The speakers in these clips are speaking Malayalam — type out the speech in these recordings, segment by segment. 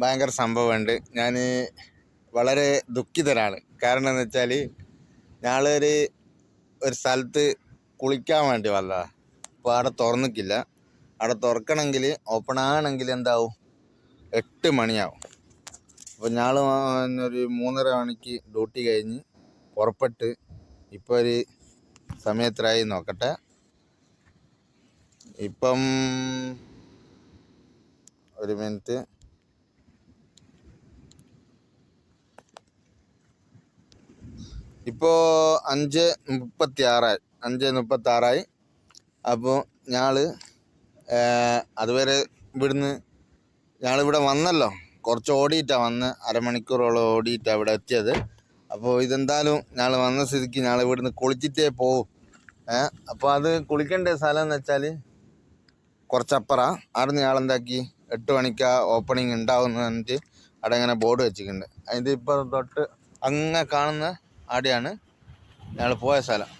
ഭയങ്കര സംഭവമുണ്ട്. ഞാൻ വളരെ ദുഃഖിതരാണ്. കാരണം എന്ന് വെച്ചാൽ ഞങ്ങളൊരു ഒരു സ്ഥലത്ത് കുളിക്കാൻ വേണ്ടി വന്നതാണ് അപ്പോൾ അവിടെ തുറന്നിക്കില്ല അവിടെ തുറക്കണമെങ്കിൽ ഓപ്പൺ ആണെങ്കിൽ എന്താവും? എട്ട് മണിയാവും. അപ്പോൾ ഞങ്ങൾ ഒരു മൂന്നര മണിക്ക് ഡ്യൂട്ടി കഴിഞ്ഞ് പുറപ്പെട്ട് ഇപ്പോൾ ഒരു സമയത്തിലായി നോക്കട്ടെ. ഇപ്പം ഒരു മിനിറ്റ്. ഇപ്പോൾ അഞ്ച് മുപ്പത്തി ആറായി അഞ്ച് മുപ്പത്തി ആറായി അപ്പോൾ ഞങ്ങൾ അതുവരെ ഇവിടുന്ന് ഞങ്ങളിവിടെ വന്നല്ലോ. കുറച്ച് ഓടിയിട്ടാണ് വന്ന് അരമണിക്കൂറോളം ഓടിയിട്ടാണ് ഇവിടെ എത്തിയത്. അപ്പോൾ ഇതെന്തായാലും ഞങ്ങൾ വന്ന സ്ഥിതിക്ക് ഞങ്ങൾ ഇവിടുന്ന് കുളിച്ചിട്ടേ പോവും. ഏഹ് അപ്പോൾ അത് കുളിക്കേണ്ട സ്ഥലം എന്ന് വെച്ചാൽ കുറച്ചപ്പുറ. അവിടെ നിന്ന് എന്താക്കി എട്ട് മണിക്ക് ഓപ്പണിങ് ഉണ്ടാവുന്നു എന്നിട്ട് അവിടെ ഇങ്ങനെ ബോർഡ് വെച്ചിട്ടുണ്ട് അതിന്റെ ഇപ്പം തൊട്ട് അങ്ങ് കാണുന്ന ആടെയാണ് ഞങ്ങൾ പോയ സ്ഥലം.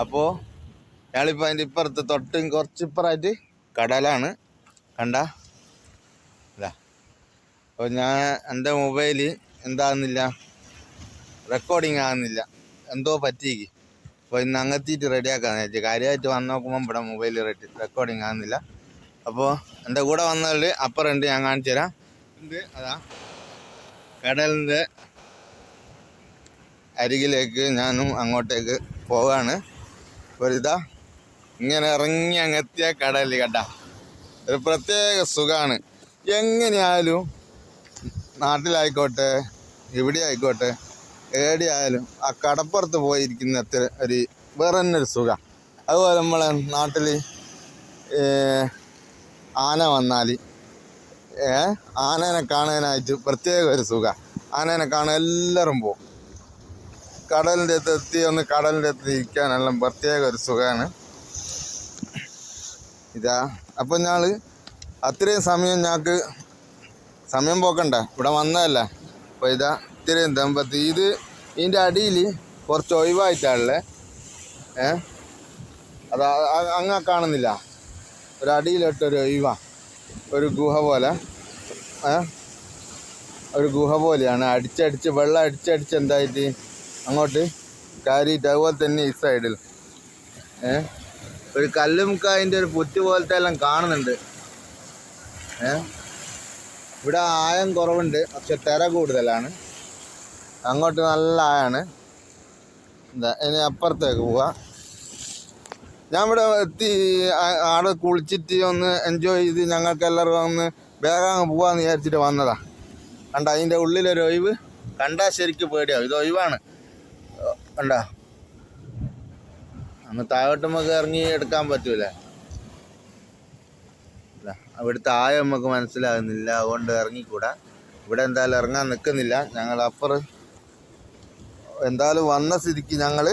അപ്പോൾ ഞങ്ങളിപ്പോൾ അതിന്റെ ഇപ്പുറത്ത് തൊട്ട് കുറച്ച് ഇപ്പുറമായിട്ട് കടലാണ്. കണ്ട? ഇതാ. അപ്പോൾ ഞാൻ എന്റെ മൊബൈൽ എന്താകുന്നില്ല? റെക്കോർഡിങ് ആകുന്നില്ല. എന്തോ പറ്റിയേക്ക്. അപ്പോൾ ഇന്ന് അങ്ങെത്തിയിട്ട് റെഡിയാക്കാന്ന് വെച്ചാൽ കാര്യമായിട്ട് വന്ന് നോക്കുമ്പോൾ ഇവിടെ മൊബൈൽ റെക്കോർഡിങ് ആകുന്നില്ല. അപ്പോൾ എന്റെ കൂടെ വന്നതിൽ അപ്പുറം ഉണ്ട്. ഞാൻ കാണിച്ചു തരാം ഉണ്ട് അതാ. കടലിന്റെ അരികിലേക്ക് ഞാനും അങ്ങോട്ടേക്ക് പോവാണ്. ഇതാ ഇങ്ങനെ ഇറങ്ങി അങ്ങെത്തിയ കടൽ കേട്ട ഒരു പ്രത്യേക സുഖമാണ് എങ്ങനെയായാലും നാട്ടിലായിക്കോട്ടെ എവിടെ ആയിക്കോട്ടെ എവിടെയായാലും ആ കടപ്പുറത്ത് പോയിരിക്കുന്ന അത്ര ഒരു വേറെ തന്നെ ഒരു സുഖം. അതുപോലെ നമ്മളെ നാട്ടിൽ ആന വന്നാൽ ആനേനെ കാണാനായിട്ട് പ്രത്യേക ഒരു സുഖം. ആനേനെ കാണാൻ എല്ലാവരും പോകും കടലിന്റെ അടുത്ത് എത്തി ഒന്ന് കടലിന്റെ അടുത്ത് ഇരിക്കാനെല്ലാം പ്രത്യേക ഒരു സുഖമാണ്. ഇതാ അപ്പം ഞങ്ങൾ അത്രയും സമയം ഞങ്ങൾക്ക് സമയം പോക്കണ്ട. ഇവിടെ വന്നതല്ല. അപ്പോൾ ഇതാ ഇത്രയും ദമ്പത്തി ഇത് ഇതിന്റെ അടിയിൽ കുറച്ച് ഒഴിവായിട്ടാണല്ലേ ഏ? അത് അങ്ങ കാണുന്നില്ല. ഒരു അടിയിലിട്ടൊരു ഒരു ഗുഹ പോലെ. ഏ? ഒരു ഗുഹ പോലെയാണ്. അടിച്ചടിച്ച് വെള്ളം അടിച്ചടിച്ച് എന്തായിട്ട്? അങ്ങോട്ട് കയറിയിട്ട് അതുപോലെ തന്നെ ഈ സൈഡിൽ ഏ? ഒരു കല്ലുമുക്കായന്റെ ഒരു പുറ്റ് പോലത്തെ എല്ലാം കാണുന്നുണ്ട്. ഏ? ഇവിടെ ആയം കുറവുണ്ട് പക്ഷെ തിര കൂടുതലാണ്. അങ്ങോട്ട് നല്ല ആയാണ് എന്താ ഇനി അപ്പുറത്തേക്ക് പോവാ. ഞാൻ ഇവിടെ എത്തി ആടെ കുളിച്ചിട്ട് ഒന്ന് എൻജോയ് ചെയ്ത് ഞങ്ങൾക്ക് എല്ലാവർക്കും ഒന്ന് വേഗം അങ്ങ് പോവാന്ന് വിചാരിച്ചിട്ട് വന്നതാ. കണ്ട അതിന്റെ ഉള്ളിലൊരു ഒഴിവ്. കണ്ടാൽ ശരിക്കും പേടിയാവും. ഇത് ഒഴിവാണ്. കണ്ട? അന്ന് താഴോട്ട് നമുക്ക് ഇറങ്ങി എടുക്കാൻ പറ്റൂല. അവിടുത്തെ ആയം നമുക്ക് മനസ്സിലാകുന്നില്ല. അതുകൊണ്ട് ഇറങ്ങിക്കൂടാ. ഇവിടെ എന്തായാലും ഇറങ്ങാൻ നിൽക്കുന്നില്ല ഞങ്ങൾ അപ്പുറം എന്തായാലും വന്ന സ്ഥിതിക്ക് ഞങ്ങൾ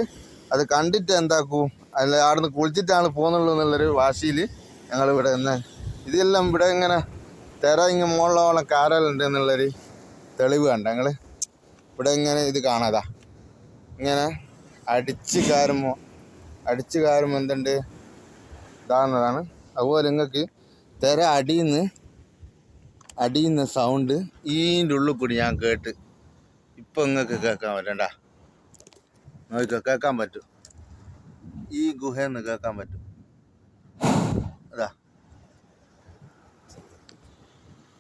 അത് കണ്ടിട്ട് എന്താക്കും? അല്ല അവിടുന്ന് കുളിച്ചിട്ടാണ് പോകുന്നുള്ളൂ എന്നുള്ളൊരു വാശിയിൽ ഞങ്ങൾ ഇവിടെ നിന്ന് ഇതെല്ലാം ഇവിടെ ഇങ്ങനെ തിര ഇങ്ങനെ മുകളിലോളം കാരലുണ്ട് എന്നുള്ളൊരു തെളിവ് കണ്ട? ഞങ്ങൾ ഇവിടെ ഇങ്ങനെ ഇത് കാണാതാ. ഇങ്ങനെ അടിച്ച് കയറുമ്പോൾ അടിച്ച് കയറുമ്പോൾ എന്തുണ്ട്? ഇതാകുന്നതാണ് അതുപോലെ നിങ്ങൾക്ക് തിര അടിയിന്ന് അടിയുന്ന സൗണ്ട് ഈന്റെ ഉള്ളിൽ കൂടി ഞാൻ കേട്ട് ഇപ്പം നിങ്ങൾക്ക് കേൾക്കാൻ പറ്റണ്ട നോക്കിക്കോ കേൾക്കാൻ പറ്റും. ഈ ഗുഹയിൽ നിന്ന് കേൾക്കാൻ പറ്റും. അതാ.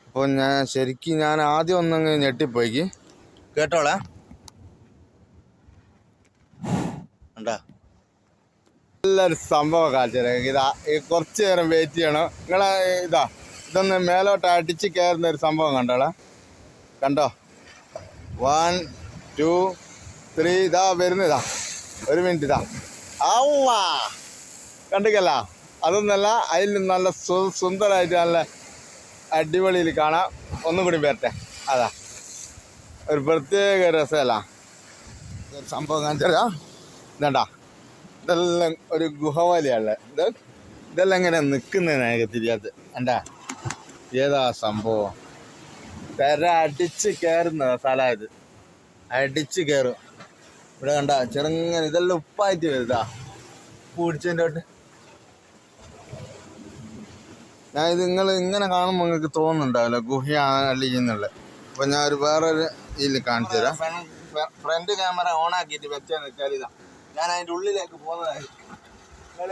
അപ്പോൾ ഞാൻ ശരിക്കും ഞാൻ ആദ്യം ഒന്നങ്ങ് ഞെട്ടിപ്പോയിക്ക്. കേട്ടോളാ ഉണ്ടാ നല്ലൊരു സംഭവം കാണിച്ചു ഇതാ കുറച്ച് നേരം വെയിറ്റ് ചെയ്യണം. നിങ്ങളെ ഇതാ ഇതൊന്ന് മേലോട്ട് അടിച്ച് കയറുന്ന ഒരു സംഭവം കണ്ടോളെ. കണ്ടോ? വൺ ടു ത്രീ ഇതാ വരുന്നതാ ഒരു മിനിറ്റ് ഇതാ. ആവാ കണ്ടിക്കല്ല? അതൊന്നല്ല അതിൽ നല്ല സുന്ദരമായിട്ട് നല്ല അടിപൊളിയിൽ കാണാം. ഒന്നും കൂടി വരട്ടെ. അതാ. ഒരു പ്രത്യേക രസമല്ല. സംഭവം കാണിച്ചാ ഇതണ്ടാ. ഇതെല്ലാം ഒരു ഗുഹ പോലെയാണ് ഇത് ഇതെല്ലാം ഇങ്ങനെ നിൽക്കുന്നതിന് എനിക്ക് തിരിയാത്ത എന്താ ഏതാ സംഭവം? പെര അടിച്ച് കയറുന്ന സ്ഥലമായത് അടിച്ച് കയറും. ഇവിടെ കണ്ട ചെറുങ്ങനെ ഇതെല്ലാം ഉപ്പായിട്ട് വരുതാ പിടിച്ചതിന്റെ തൊട്ട്. ഞാൻ ഇത് നിങ്ങൾ ഇങ്ങനെ കാണുമ്പോൾ നിങ്ങൾക്ക് തോന്നുന്നുണ്ടാവില്ല ഗുഹയാണ് അല്ലിക്കുന്നുള്ളത് അപ്പം ഞാൻ ഒരു വേറൊരു ഇതിൽ കാണിച്ചു തരാം. ഫ്രണ്ട് ക്യാമറ ഓൺ ആക്കിയിട്ട് വെച്ചാൽ വെച്ചാൽ ഇതാ. ഞാൻ അതിന്റെ ഉള്ളിലേക്ക് പോകുന്നതായിരിക്കും. നിങ്ങൾ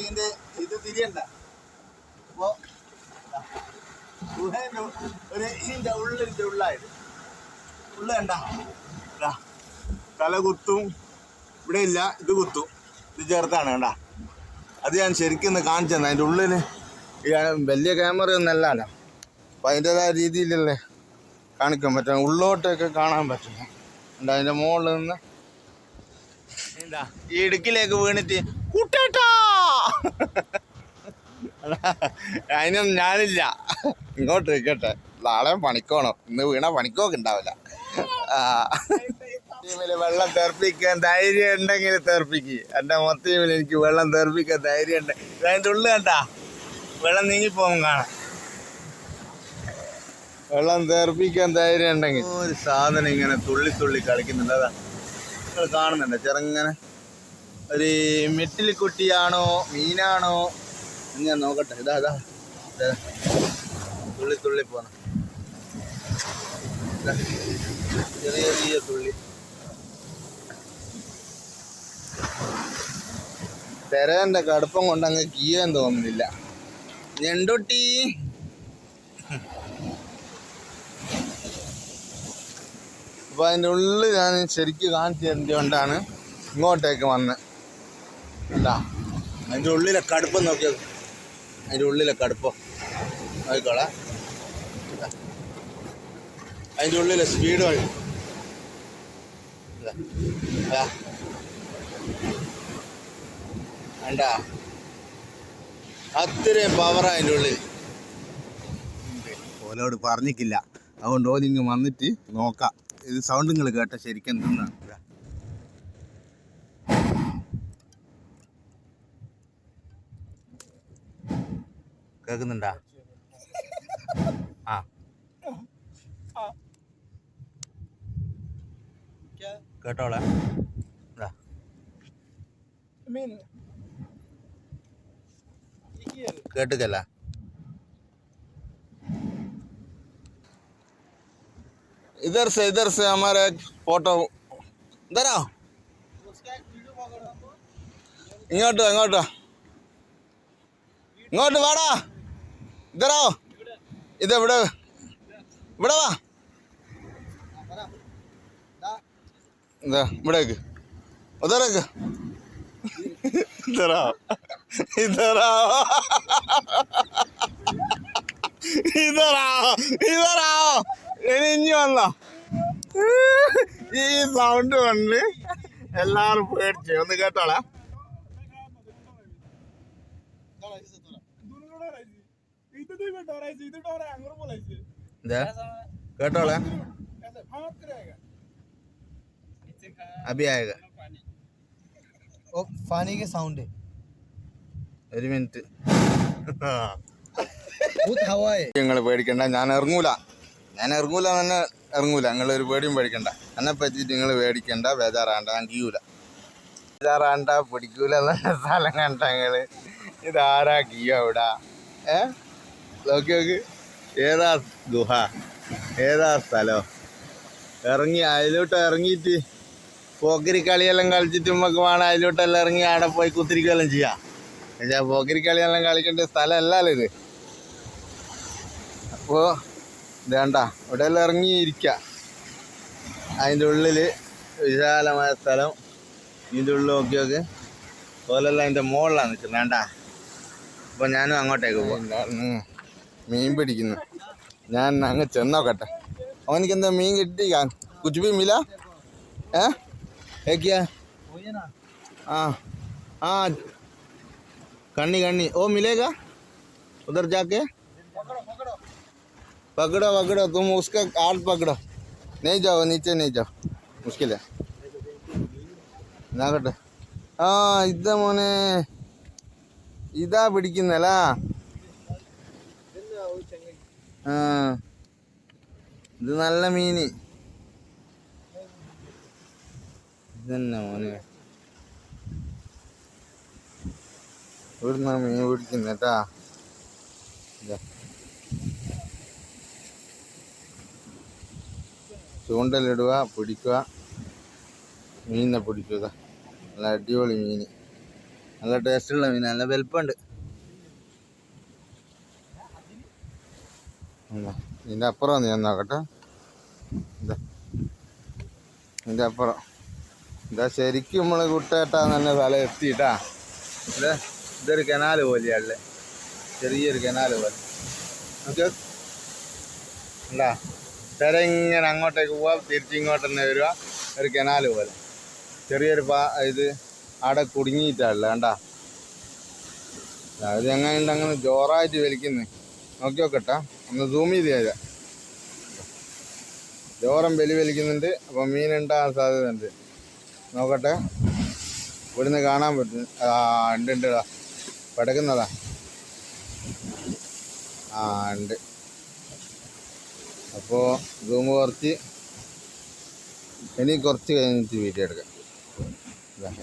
ഇതിന്റെ ഇത് തിരിയണ്ട. അപ്പോൾ ഗുഹേന്റെ ഒരു ഇതിന്റെ ഉള്ളിന്റെ ഉള്ളായിട്ട് ഉള്ള കണ്ട? തല കുത്തും. ഇവിടെ ഇല്ല ഇത് കുത്തും. ഇത് ചേർത്താണ് കണ്ട? അത് ഞാൻ ശരിക്കും ഒന്ന് കാണിച്ചു തന്നെ അതിന്റെ ഉള്ളിൽ വലിയ ക്യാമറ ഒന്നും ഒന്നല്ല അപ്പം അതിന്റെതായ രീതിയിലല്ലേ കാണിക്കാൻ പറ്റും ഉള്ളോട്ടൊക്കെ കാണാൻ പറ്റും അതിന്റെ മുകളിൽ നിന്ന് ഈ ഇടുക്കിലേക്ക് വീണിട്ട് കുട്ടേട്ടാ! അതിനൊന്നും ഞാനില്ല. ഇങ്ങോട്ട് നിൽക്കട്ടെ നാളെ പണിക്കോണം. ഇന്ന് വീണ പണിക്കോക്ക് ഉണ്ടാവില്ല. ടീമിൽ വെള്ളം തെറപ്പിക്കാൻ ധൈര്യം ഉണ്ടെങ്കിൽ തെറപ്പിക്ക്. എന്റെ മൊത്തം ടീമിൽ എനിക്ക് വെള്ളം തെറപ്പിക്കാൻ ധൈര്യം ഉണ്ട്. അതിന്റെ ഉള്ളു കണ്ടാ? വെള്ളം നീങ്ങിപ്പോകും കാണാം വെള്ളം തെറപ്പിക്കാൻ ധൈര്യം ഉണ്ടെങ്കിൽ. ഒരു സാധനം ഇങ്ങനെ തുള്ളി തുള്ളി കളിക്കുന്നുണ്ട്. അതാ നിങ്ങൾ കാണുന്നുണ്ട്. ചെറുങ്ങനെ ഒരു കുട്ടിയാണോ മീനാണോ ഞാൻ നോക്കട്ടെ. ഇതാ ഇതാ. തുള്ളി തുള്ളി പോണം. ചെറിയ ചെറിയ തുള്ളി. തെരേന്റെ കടുപ്പം കൊണ്ട് അങ്ങ് കീയാൻ തോന്നുന്നില്ല. ഞണ്ടൊട്ടി. അപ്പൊ അതിന്റെ ഉള്ളിൽ ഞാൻ ശരിക്കും കാണിച്ചു തരേണ്ടതുകൊണ്ടാണ് ഇങ്ങോട്ടേക്ക് വന്നത് എന്താ അതിന്റെ ഉള്ളിലെ കടുപ്പം നോക്കിയത് അതിന്റെ ഉള്ളിലെ കടുപ്പം. നോക്കിക്കോളെ. അതിന്റെ ഉള്ളിലെ സ്പീഡ് വഴി. അത്രയും പവർ അതിന്റെ ഉള്ളിൽ. ഓലോട് പറഞ്ഞിട്ടില്ല. അതുകൊണ്ട് ഓലിങ്ങ് വന്നിട്ട് നോക്കാം. ഇത് സൗണ്ട് നിങ്ങൾ കേട്ട ശരിക്കും എന്തെന്നാണ്. കേൾക്കുന്നുണ്ടാ ആ. കേട്ടോളെ. ഇതാ. इधर से इधर से हमारे फोटो इधर आओ उसका एक वीडियो पकड़ो ഇങ്ങോട്ട് ഇങ്ങോട്ട് ഇങ്ങോട്ട് വാടാ ഇതറോ ഇത് ഇവിടെ ഇവിടെ വാ ഇതാ ഇവിടേക്ക് ഉദരക്ക് ഇതറാ ഇതറാ ഇതറാ ഇതറാ ഇനി ഇനി വന്നോ ഈ സൗണ്ട് കൊണ്ട് എല്ലാരും പേടിച്ചു ഒന്ന് കേട്ടോളാ दोनों डरायची इथं तुम्ही डरायची इथं डोरा अंगावर बोलायचे ഇതാ കേട്ടോളെ असं फाट करायला അഭി ആയക वो पानी के साउंड है ഒരു മിനിറ്റ് बहुत हवा है നിങ്ങൾ പേടിക്കണ്ട ഞാൻ ഇറങ്ങൂല ഞാൻ ഇറങ്ങൂല തന്നെ ഇറങ്ങൂല. നിങ്ങൾ ഒരു പേടിയും പേടിക്കണ്ട. എന്നെ പറ്റിയിട്ട് നിങ്ങൾ പേടിക്കണ്ട ബേജാറാണ്ട അങ്കിയൂല. ബേജാറാണ്ട പിടിക്കൂല സ്ഥലം കണ്ട നിങ്ങൾ ഇതാരാ കിയോ ഇവിടെ ഏ? നോക്കി നോക്ക്. ഏതാ ഗുഹ? ഏതാ സ്ഥലോ? ഇറങ്ങി അതിലോട്ട് ഇറങ്ങിയിട്ട് പോക്കരി കളിയെല്ലാം കളിച്ചിട്ട് നമുക്ക് വേണം അതിലോട്ടെല്ലാം ഇറങ്ങി അവിടെ പോയി കുത്തിരിക്കുകയെല്ലാം ചെയ്യാം. പക്ഷേ പോക്കരി കളിയെല്ലാം കളിക്കേണ്ട സ്ഥലമല്ലല്ലോ ഇത്. അപ്പോൾ വേണ്ട ഇവിടെ എല്ലാം ഇറങ്ങിയിരിക്കുക അതിന്റെ ഉള്ളിൽ വിശാലമായ സ്ഥലം. ഇതിന്റെ ഉള്ളിൽ നോക്കി നോക്ക് പോലെല്ലാം അതിന്റെ മുകളിലാണ് നിൽക്കുന്നത്. വേണ്ട അപ്പോൾ ഞാനും അങ്ങോട്ടേക്ക് പോകും മീൻ പിടിക്കുന്നു. ഞാൻ അങ്ങ് ചെന്നോക്കട്ടെ. അവനക്ക് എന്താ മീൻ കിട്ടി? കുച്ച് മില? ഏ? ഏക്കിയ? ആ ആ. കണ്ണി കണ്ണി. ഓ മിലേക്കാ? ഉദർ ജാക്കെ पकड़ो पकड़ो पकड़ो पकड़ो तुम उसका हाथ पकड़ो नहीं जाओ नीचे नहीं जाओ मुश्किल है നാകട്ടെ ആ ഇതാ മോനെ ഇതാ പിടിക്കുന്നല്ല ആ ഇത് നല്ല മീന് ഇതന്നെ മോനെ ഇവിടുന്ന മീൻ പിടിക്കുന്ന കേട്ടാ ഇതാ. ചൂണ്ടലിടുക പിടിക്കുക മീനിനെ പിടിക്കുക. നല്ല അടിപൊളി മീൻ നല്ല ടേസ്റ്റുള്ള മീൻ നല്ല വലുപ്പമുണ്ട്. ഇതിന്റെ അപ്പുറം നീ നോക്കട്ടെ. ഇതാ ഇതിന്റെ അപ്പുറം. ഇതാ ശരിക്കും നമ്മൾ കുട്ടേട്ടാ തന്നെ സ്ഥലം എത്തിയിട്ടാ. ഇത് ഇതൊരു കനാല് പോലെയാണല്ലേ ചെറിയൊരു കനാല് പോലെ. ഓക്കെ ഉണ്ടാ തിര ഇങ്ങനെ അങ്ങോട്ടേക്ക് പോവാം തിരിച്ചിങ്ങോട്ട് തന്നെ വരിക ഒരു കനാല് പോലെ. ചെറിയൊരു പാ ഇത് അവിടെ കുടുങ്ങിയിട്ടല്ല കണ്ടാ? അത് എങ്ങനെയുണ്ട് അങ്ങനെ ജോറായിട്ട് വലിക്കുന്നേ? നോക്കി നോക്കട്ടാ. ഒന്ന് സൂം ചെയ്ത് തരാം. ജോറം വലി വലിക്കുന്നുണ്ട് അപ്പം മീനുണ്ടാകാൻ സാധ്യതയുണ്ട്. നോക്കട്ടെ. ഇവിടുന്ന് കാണാൻ പറ്റും. ആ ഉണ്ട് ഉണ്ട്. പടക്കുന്നതാ. ആ ഉണ്ട്. അപ്പോൾ റൂം കുറച്ച്. ഇനി കുറച്ച് കഴിഞ്ഞിട്ട് വീട്ടിൽ എടുക്കാം.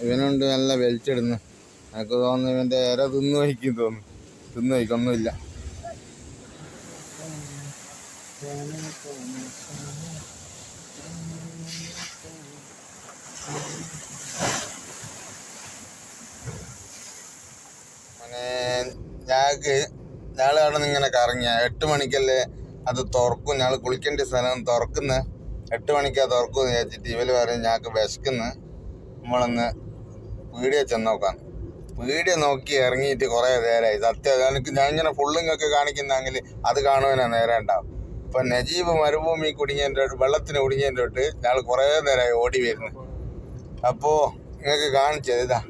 ഇവനുണ്ട് നല്ല വലിച്ചിടുന്നു. എനിക്ക് തോന്നുന്നു ഇവന്റെ ഇര തിന്നു വഹിക്കും തോന്നുന്നു. തിന്നു വഹിക്കൊന്നുമില്ല ഞങ്ങൾക്ക് ഞങ്ങൾ അവിടെ നിന്ന് ഇങ്ങനെ കറങ്ങിയ. എട്ട് മണിക്കല്ലേ അത് തുറക്കും. ഞങ്ങൾ കുളിക്കേണ്ട സ്ഥലം തുറക്കുന്ന. എട്ട് മണിക്കാ തുറക്കും എന്ന് വിചാരിച്ചിട്ട് ഇവർ പറയും ഞങ്ങൾക്ക് വിശക്കുന്നു. നമ്മളൊന്ന് വീഡിയോ ചെന്ന് നോക്കാം. വീഡിയോ നോക്കി ഇറങ്ങിയിട്ട് കുറേ നേരമായി സത്യം എനിക്ക് ഞാൻ ഇങ്ങനെ ഫുള്ളിങ്ങൊക്കെ കാണിക്കുന്നെങ്കിൽ അത് കാണുവാനാ നേരം ഉണ്ടാവും. ഇപ്പൊ നജീബ് മരുഭൂമി കുടുങ്ങിയതിന്റെ വെള്ളത്തിന് കുടുങ്ങിയതിന്റെ തൊട്ട് ഞങ്ങൾ കുറേ നേരമായി ഓടി വരുന്നു. അപ്പോൾ നിങ്ങൾക്ക് കാണിച്ചത് ഇതാ.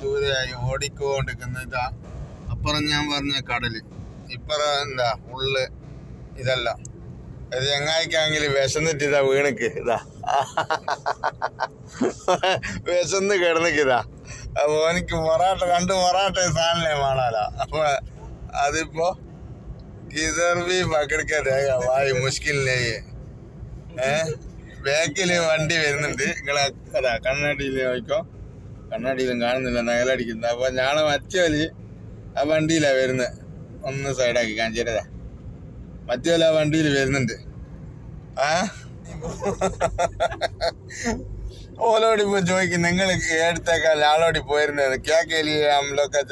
ദൂരെയായി ഓടിക്കൊണ്ടിരിക്കുന്ന ഇതാ. അപ്പുറം ഞാൻ പറഞ്ഞ കടൽ. ഇപ്പറ എന്താ ഫുള്ള് ഇതല്ല. ഇത് ചങ്ങായിക്കാണെങ്കിൽ വിശന്നിട്ട് തെറ്റിതാ വീണക്ക് ഇതാ. വിശന്ന് കിടന്നിക്കിതാ അപ്പൊ എനിക്ക് പൊറാട്ട രണ്ട് പൊറാട്ട സാധനമേ മാണാല അപ്പൊ അതിപ്പോ കിതർവി ബി പക്കെടുക്കാൻ രേഖ വായി മുഷ്കിലേ ഏ? ബാക്കിൽ വണ്ടി വരുന്നുണ്ട്. നിങ്ങളെ അതാ കണ്ണാടിയിൽ നോക്കോ കണ്ണാടിയിലും കാണുന്നില്ല നയലടിക്കുന്നത് അപ്പൊ ഞാൻ മറ്റേ വലി ആ വണ്ടിയിലാ വരുന്നത് ഒന്ന് സൈഡാക്കി കാണിച്ചു മറ്റേ വല്ല വണ്ടിയിൽ വരുന്നുണ്ട്. ആ? ഓലോട് ഇപ്പൊ ചോദിക്കും നിങ്ങൾ എടുത്തേക്കാൾ ആളോടി പോയിരുന്നത്? കേക്കലിയാമലൊക്കെ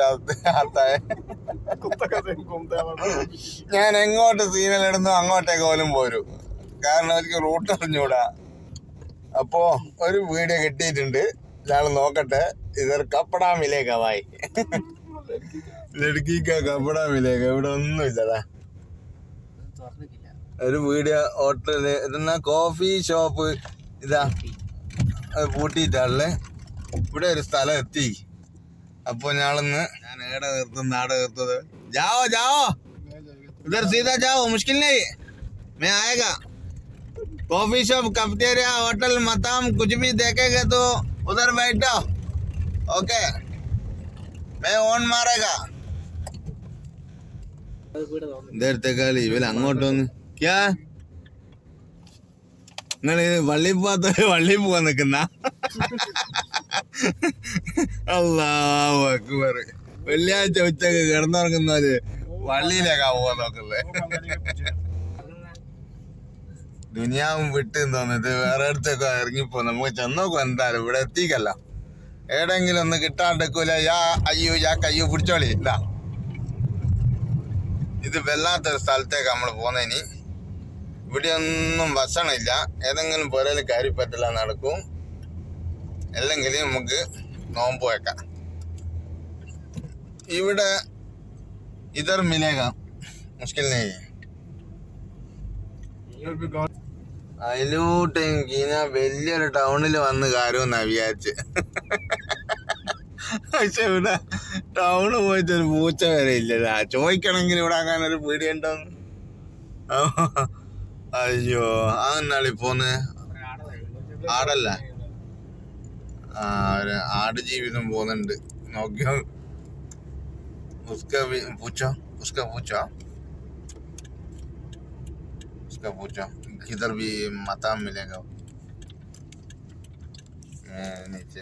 ഞാൻ എങ്ങോട്ട് സീനലിടുന്നു അങ്ങോട്ടേക്ക് ഓലും പോരും. കാരണം അവർക്ക് റൂട്ട് അറിഞ്ഞൂടാ. അപ്പോ ഒരു വീഡിയോ കിട്ടിയിട്ടുണ്ട്. ഞാൻ നോക്കട്ടെ. ഇതൊരു കപ്പടാമിലേക്കാവായി ലടുക്കി കപ്പട മിലേക്ക ഇവിടെ ഒന്നുമില്ലടാ ഒരു വീഡിയോ ഹോട്ടൽ ഇതെന്നാ? Coffee shop. ഇതാ. പൂട്ടിയിട്ടാണല്ലേ? ഇവിടെ ഒരു സ്ഥലം എത്തി. അപ്പൊ ഞാളിന്ന് ഞാൻ ഏടെ നിർത്തും നാടെ നിർത്തത് ജാവോ ജാവോ. ഇതർ സീതാ ജാവോ മുഷ്കിലേ മേ ആയേഗാ. कॉफी शॉप कफेटेरिया होटल मताम कुछ भी देखेगा तो उधर बैठो ओके मैं ऑन मारेगा കളി ഇവർ അങ്ങോട്ട് വന്ന്. ക്യാ? വള്ളി പോവാത്ത വള്ളി പോവാൻ നിക്കുന്ന അല്ലാഹു അക്ബർ. വെള്ളിയാഴ്ച ഉച്ചയ്ക്ക് കിടന്നുറങ്ങുന്നവര് വള്ളിയിലേക്കാ പോവാൻ നോക്കുന്നത്. ദുനിയാവും വിട്ട് തോന്നിട്ട് വേറെ അടുത്തൊക്കെ ഇറങ്ങിപ്പോ നമുക്ക് ചെന്നോക്കും എന്തായാലും ഇവിടെ എത്തിക്കല്ല. ഏടെങ്കിലും ഒന്ന് കിട്ടാണ്ടെക്കൂല യാ അയ്യോ യാ കയ്യോ പിടിച്ചോളി. ഇല്ല ഇത് വല്ലാത്തൊരു സ്ഥലത്തേക്ക് നമ്മൾ പോകുന്നതിനി ഇവിടെ ഒന്നും വസണമില്ല ഏതെങ്കിലും പുരയിൽ കാര്യപ്പറ്റില്ല നടക്കും. അല്ലെങ്കിൽ നമുക്ക് നോമ്പ് വയ്ക്കാം ഇവിടെ ഇതർ മിലേഗ മുഷ്കിൽ നെയ് അതിലോട്ട് എനിക്ക് വലിയൊരു ടൗണിൽ വന്ന് കാര്യമെന്നാണ് വിചാരിച്ച്. പക്ഷെ ഇവിടെ ടൗണ് പോയിട്ട് ഒരു പൂച്ച വരെ ഇല്ലടാ ചോദിക്കണമെങ്കിൽ ഇവിടെ അങ്ങനെ ഒരു പീടിയുണ്ടോന്ന് അയ്യോ അങ്ങനാളി പോന്ന് ആടല്ല ആ ഒരു ആട് ജീവിതം പോകുന്നുണ്ട് നോക്കിയോ उसका भी पूछो उसका पूछो उसका पूछो किधर भी मताम मिलेगा मैं नीचे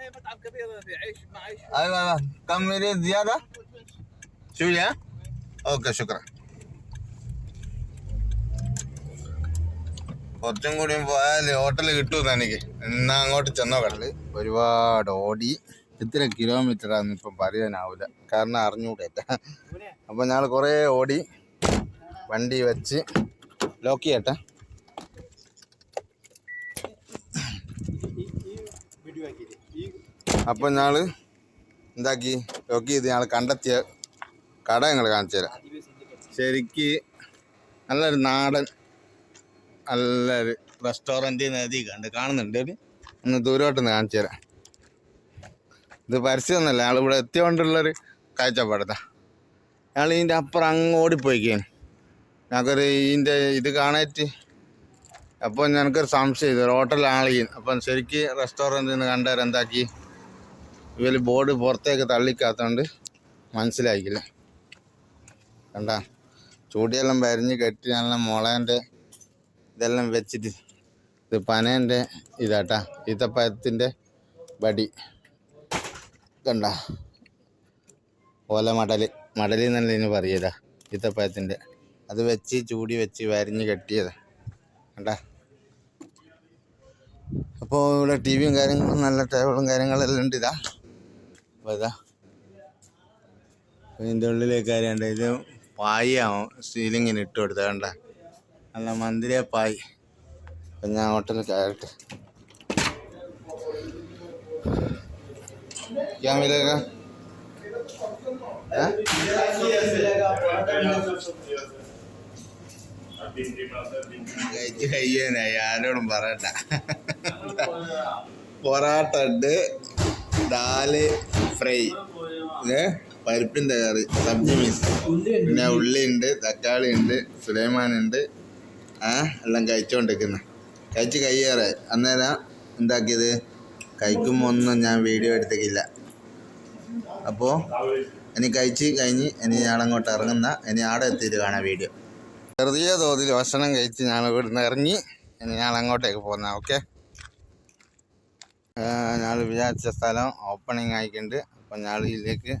مطعم هي مطعم كبير في عيش مع عيش أيوة أيوة كم مريد زيادة شوية ഓക്കെ ശുക്രൻ കുറച്ചും കൂടി പോയാൽ ഹോട്ടൽ കിട്ടുമെന്ന് എനിക്ക് എന്നാ അങ്ങോട്ട് ചെന്നോ കടല് ഒരുപാട് ഓടി എത്ര കിലോമീറ്റർ ആണെന്ന് ഇപ്പം പറയാനാവില്ല കാരണം അറിഞ്ഞൂടേറ്റ അപ്പം ഞങ്ങൾ കുറേ ഓടി വണ്ടി വെച്ച് ലോക്ക് ചെയ്യട്ടെ അപ്പം ഞങ്ങൾ എന്താക്കി ലോക്ക് ചെയ്ത് ഞങ്ങൾ കണ്ടെത്തിയ കട ഞങ്ങൾ കാണിച്ചു തരാം. ശരിക്ക് നല്ലൊരു നാടൻ നല്ലൊരു റെസ്റ്റോറന്റ് നദി കണ്ട് കാണുന്നുണ്ട്. ഒരു ഒന്ന് ദൂരോട്ട് നിന്ന് കാണിച്ചു തരാം. ഇത് പരസ്യമൊന്നുമല്ല ഞങ്ങൾ ഇവിടെ എത്തിയോണ്ടുള്ളൊരു കാഴ്ചപ്പാടത്താ ഞങ്ങൾ ഇതിന്റെ അപ്പുറം അങ്ങ് ഓടിപ്പോയിക്കാണ്. ഞങ്ങൾക്കൊരു ഇതിന്റെ ഇത് കാണാറ്റ് അപ്പോൾ ഞങ്ങൾക്കൊരു സംശയം ഇത് ഹോട്ടലാണ് അപ്പം ശരിക്ക് റെസ്റ്റോറന്റിൽ നിന്ന് കണ്ടവർ എന്താക്കി ഇവർ ബോർഡ് പുറത്തേക്ക് തള്ളിക്കാത്തതുകൊണ്ട് മനസ്സിലായിക്കില്ല കണ്ട? ചൂടിയെല്ലാം വരിഞ്ഞ് കെട്ടി നല്ല മുളേന്റെ ഇതെല്ലാം വെച്ചിട്ട് ഇത് പനേന്റെ ഇതാട്ടാ ഈത്തപ്പഴത്തിന്റെ വടി. കണ്ട? ഓല മടൽ മടലി എന്നല്ല ഇനി പറയതാ ഈത്തപ്പഴത്തിന്റെ. അത് വെച്ച് ചൂടി വെച്ച് വരിഞ്ഞ് കെട്ടിയതാ. കണ്ട? അപ്പോൾ ഇവിടെ ടി വിയും കാര്യങ്ങളും നല്ല ടേബിളും കാര്യങ്ങളെല്ലാം ഉണ്ട് ഇതാ. അപ്പോൾ ഇതാ ഇതിൻ്റെ ഉള്ളിലേക്ക് കാര്യമുണ്ട് ഇത് പായാവും സീലിങ്ങിന് ഇട്ട് കൊടുത്ത കണ്ട നല്ല മന്ദിര പായ് അപ്പം ഞാൻ ഹോട്ടലിൽ കയറട്ടെ क्या मिलेगा हाँ? കഴിച്ച് കഴിയാനായി ആരോടും പറയണ്ട പൊറാട്ട ഉണ്ട് ദാല് ഫ്രൈ. പരിപ്പിന്റെ കറി സബ്ജി മീൻസ്. പിന്നെ ഉള്ളി ഉണ്ട് തക്കാളി ഉണ്ട് സുലൈമാൻ ഉണ്ട് ആ എല്ലാം കഴിച്ചുകൊണ്ടിരിക്കുന്നു കഴിച്ച് കയ്യേറെ അന്നേരം എന്താക്കിയത്? കഴിക്കുമ്പോൾ ഒന്നും ഞാൻ വീഡിയോ എടുത്തേക്കില്ല അപ്പോൾ ഇനി കഴിച്ച് കഴിഞ്ഞ് ഇനി ഞാൻ അങ്ങോട്ട് ഇറങ്ങുന്ന ഇനി ആടെ എത്തിയിട്ട് കാണാം വീഡിയോ. ചെറിയ തോതിൽ ഭക്ഷണം കഴിച്ച് ഞാൻ ഇവിടുന്ന് ഇറങ്ങി ഇനി ഞാൻ അങ്ങോട്ടേക്ക് പോകുന്ന ഓക്കെ? ഞാൻ വിചാരിച്ച സ്ഥലം ഓപ്പണിങ് ആയിട്ടുണ്ട്. അപ്പം ഞാൻ ഇതിലേക്ക്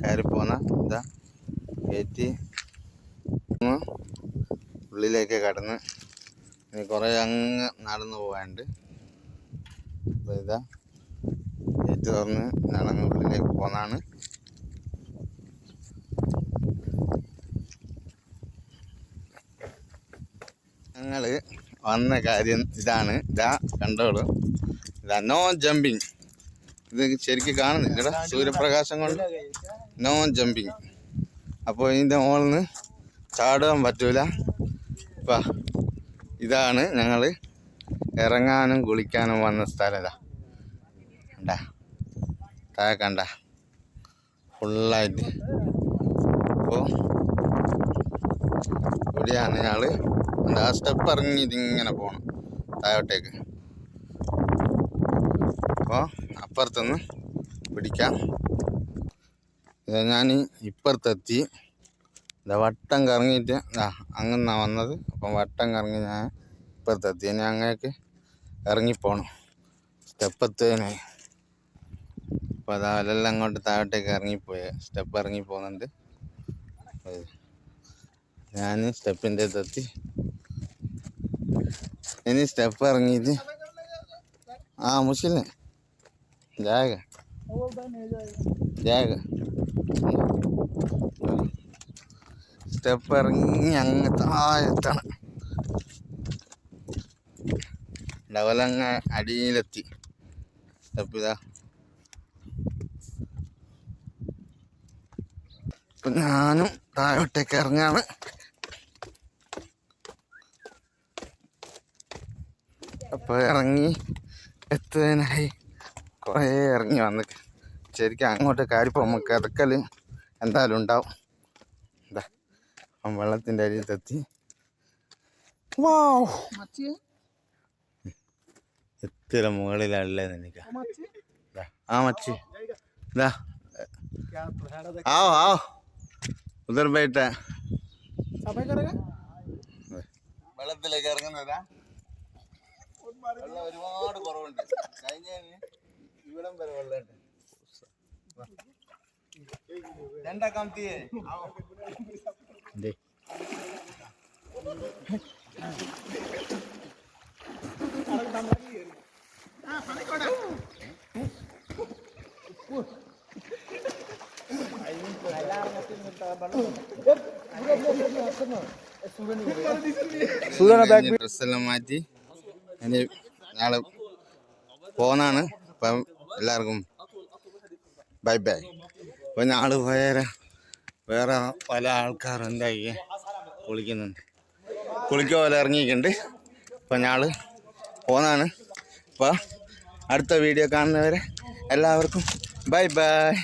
കയറി പോകുന്ന ഇതാ കയറ്റി ഉള്ളിലേക്ക് കടന്ന് ഇനി കുറേ അങ്ങ് നടന്നു പോകാനുണ്ട്. അപ്പോൾ ഇതാ ഗേറ്റ് തുറന്ന് നടന്ന് ഉള്ളിലേക്ക് പോന്നാണ്. ഞങ്ങൾ വന്ന കാര്യം ഇതാണ്. ഇതാ കണ്ടോളൂ. നോ ജമ്പിങ് ഇത് ശരിക്കും കാണുന്നില്ലടാ സൂര്യപ്രകാശം കൊണ്ട് നോ ജമ്പിങ് അപ്പോൾ ഇതിന്റെ മുകളിൽ നിന്ന് ചാടാൻ പറ്റൂല. അപ്പം ഇതാണ് ഞങ്ങൾ ഇറങ്ങാനും കുളിക്കാനും വന്ന സ്ഥലം ഇതാ. കണ്ട? താഴെ കണ്ട? ഫുള്ളായിട്ട്. അപ്പോൾ ഇവിടെയാണ് ഞങ്ങൾ എന്താ സ്റ്റെപ്പ് ഇറങ്ങി ഇതിങ്ങനെ പോകണം താഴോട്ടേക്ക്. അപ്പോൾ അപ്പുറത്തുനിന്ന് പിടിക്കാം. ഞാൻ ഇപ്പുറത്തെത്തി. വട്ടം കറങ്ങിയിട്ട് അങ്ങനെ വന്നത്. അപ്പം വട്ടം കറങ്ങി ഞാൻ ഇപ്പുറത്തെത്തി. ഇനി അങ്ങേക്ക് ഇറങ്ങിപ്പോണം. സ്റ്റെപ്പ് അപ്പം അതാ അതെല്ലാം അങ്ങോട്ട് താഴോട്ടേക്ക് ഇറങ്ങിപ്പോയ. സ്റ്റെപ്പ് ഇറങ്ങി പോകുന്നുണ്ട്. ഞാൻ സ്റ്റെപ്പിന്റെ എത്തി ഇനി സ്റ്റെപ്പ് ഇറങ്ങിയിട്ട് ആ जाएगा ജാഗ സ്റ്റെപ്പ് ഇറങ്ങി അങ്ങ് താഴത്താണ് ലവലങ്ങ അടിയിലെത്തി. സ്റ്റെപ്പ് ഇതാ ഇപ്പം ഞാനും താഴോട്ടേക്ക് ഇറങ്ങാണ്. അപ്പോൾ ഇറങ്ങി എത്തുന്നതിനായി കുറേ ഇറങ്ങി വന്നിട്ട് ശരിക്കും അങ്ങോട്ട് കാര്യപ്പോൾ നമുക്ക് കിതക്കൽ എന്തായാലും ഉണ്ടാവും. എന്താ വെള്ളത്തിന്റെ അരിയത്തെത്തി വാവ്. എത്ര മുകളിലല്ലേ നിനക്ക്. ആ മച്ചി. ഇതാ ആവോ ആവോ ഉദർ കറങ്ങ വെള്ളത്തിലേക്ക് ഇറങ്ങുന്നതാ. ഒരുപാട് കുറവുണ്ട്. കഴിഞ്ഞ. ഇവിടം വരെ വെള്ളമുണ്ട് ഡ്രസ്സെല്ലാം മാറ്റി ഞങ്ങൾ പോന്നാണ്. അപ്പം എല്ലാവർക്കും ബൈ ബൈ. അപ്പോൾ ഞങ്ങൾ വേറെ വേറെ പല ആൾക്കാർ എന്തായി കുളിക്കുന്നുണ്ട്. കുളിക്കുക പോലെ ഇറങ്ങിയിട്ടുണ്ട്. അപ്പോൾ ഞങ്ങൾ പോന്നാണ്. അപ്പോൾ അടുത്ത വീഡിയോ കാണുന്നവരെ എല്ലാവർക്കും ബൈ ബൈ.